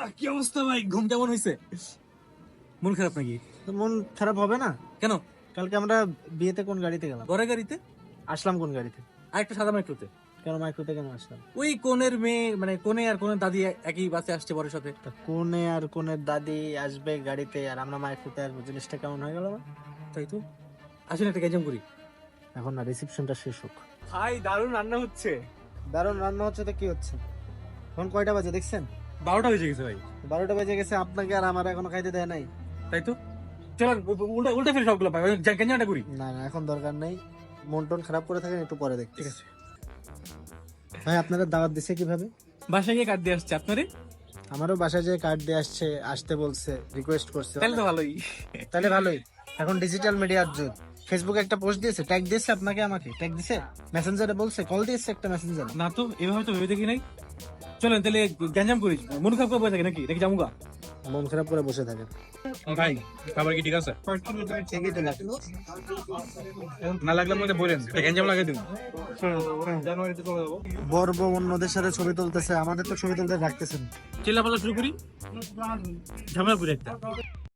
আহ, কি অবস্থা ভাই? ঘুম কেমন হয়েছে মন খারাপ নাকি? তো মন খারাপ হবে না। কেন? কালকে আমরা বিয়েতে কোন গাড়িতে গেলাম? ঘরে গাড়িতে? আসলাম কোন গাড়িতে? আর একটা সাদা মাইক্রোতে? কেন মাইক্রোতে কেন আসলাম? ওই কোনের মেয়ে মানে কোনে আর কোনের দাদি একই বাসে আসছে বরের সাথে। কোনে আর কোনের দাদি আসবে গাড়িতে আর আমরা মাইক্রোতে আসব জিনিসটা কেমন হয়ে গেল? তাই তো? আসলে একটা গ্যাজাম করি। এখন না রিসেপশনটা শেষ হোক। ভাই দারুণ রান্না হচ্ছে। দারুণ রান্না হচ্ছে তো কি হচ্ছে? এখন কয়টা বাজে দেখছেন? বারোটা বেজে গেছে ভাই। বারোটা বেজে গেছে আপনাকে আর আমার এখনও খাইতে দেয় নাই। তাই তো? চলো উল্টা উল্টা ফিরে সবগুলো ভাই গ্যাঞ্জামটা করি। না না এখন দরকার নেই। মন টন খারাপ করে থাকেন একটু পরে দেখতে ঠিক আছে। ভাই আপনারা দাওয়াত দিছে কীভাবে? বাসায় গিয়ে কাট দিয়ে আসছে আপনারে আমারও বাসায় যে কার্ড দিয়ে আসছে আসতে বলছে রিকোয়েস্ট করছে। তাহলে তো ভালোই। তাহলে ভালোই। এখন ডিজিটাল মিডিয়ার যুগ। ফেসবুকে একটা পোস্ট দিয়েছে ট্যাগ দিয়েছে আপনাকে আমাকে? ট্যাগ দিছে? মেসেঞ্জারে বলছে কল দিয়েছে একটা মেসেঞ্জার না তো এভাবে তো ভেবে দেখি নাই। চলেন তাহলে গ্যাঞ্জাম করিস। মন খারাপ করে বসে থাকে নাকি? নাকি জামুগা? মন খারাপ করে বসে থাকে। ভাই খাবার কি ঠিক আছে? না লাগলে আমাকে বলেন গ্যাঞ্জাম লাগে দিন। বর্ব অন্যদের সাথে ছবি তুলতেছে আমাদের তো ছবি তুলতে রাখতেছেন। চিল্লাপাল্লা শুরু করি। ঝামেলা করে একটা।